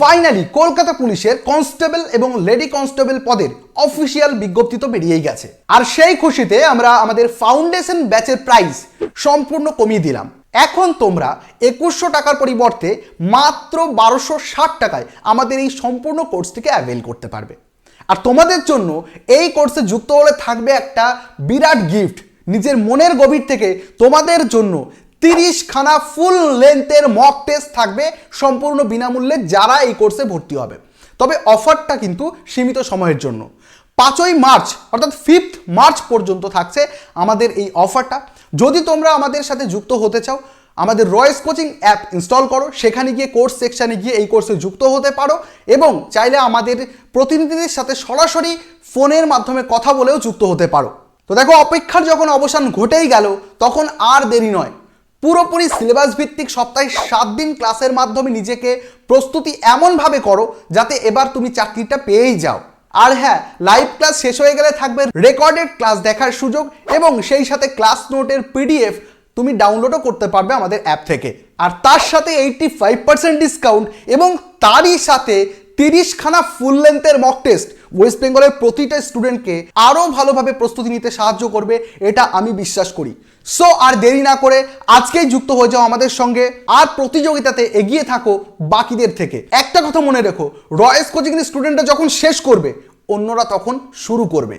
Finally Kolkata পুলিশের constable এবং lady constable পদের অফিসিয়াল বিজ্ঞপ্তি তো বেরিয়েই গেছে। আর সেই খুশিতে আমরা আমাদের ফাউন্ডেশন ব্যাচের প্রাইস সম্পূর্ণ কমিয়ে দিলাম। এখন তোমরা একুশশো টাকার পরিবর্তে মাত্র বারোশো ষাট টাকায় আমাদের এই সম্পূর্ণ কোর্সটিকে অ্যাভেল করতে পারবে। আর তোমাদের জন্য এই কোর্সে যুক্ত হলে থাকবে একটা বিরাট গিফট নিজের মনের গভীর থেকে তোমাদের জন্য তিরিশ খানা ফুল লেন্থের মক টেস্ট থাকবে সম্পূর্ণ বিনামূল্যে যারা এই কোর্সে ভর্তি হবে। তবে অফারটা কিন্তু সীমিত সময়ের জন্য। পাঁচই মার্চ, অর্থাৎ ফিফথ মার্চ পর্যন্ত থাকছে আমাদের এই অফারটা যদি তোমরা আমাদের সাথে যুক্ত হতে চাও, আমাদের রয়েস কোচিং অ্যাপ ইনস্টল করো, সেখানে গিয়ে কোর্স সেকশানে গিয়ে এই কোর্সে যুক্ত হতে পারো এবং চাইলে আমাদের প্রতিনিধিদের সাথে সরাসরি ফোনের মাধ্যমে কথা বলেও যুক্ত হতে পারো। তো দেখো, অপেক্ষার যখন অবসান ঘটেই গেল, তখন আর দেরি নয়। পুরোপুরি সিলেবাস ভিত্তিক সপ্তাহে সাত দিন ক্লাসের মাধ্যমে নিজেকে প্রস্তুতি এমনভাবে করো যাতে এবার তুমি চাকরিটা পেয়েই যাও। আর হ্যাঁ লাইভ ক্লাস শেষ হয়ে গেলে থাকবে রেকর্ডেড ক্লাস দেখার সুযোগ এবং সেই সাথে ক্লাস নোটের পিডিএফ তুমি ডাউনলোডও করতে পারবে আমাদের অ্যাপ থেকে। আর তার সাথে এইটটি ফাইভ পার্সেন্ট ডিসকাউন্ট এবং তারই সাথে তিরিশখানা ফুল লেন্থের মক টেস্ট ওয়েস্ট বেঙ্গলের প্রতিটা স্টুডেন্টকে আরও ভালোভাবে প্রস্তুতি নিতে সাহায্য করবে, এটা আমি বিশ্বাস করি। সো আর দেরি না করে আজকেই যুক্ত হয়ে যাও আমাদের সঙ্গে আর প্রতিযোগিতাতে এগিয়ে থাকো বাকিদের থেকে। একটা কথা মনে রেখো রয়েস কোচিং স্টুডেন্টরা যখন শেষ করবে, অন্যরা তখন শুরু করবে।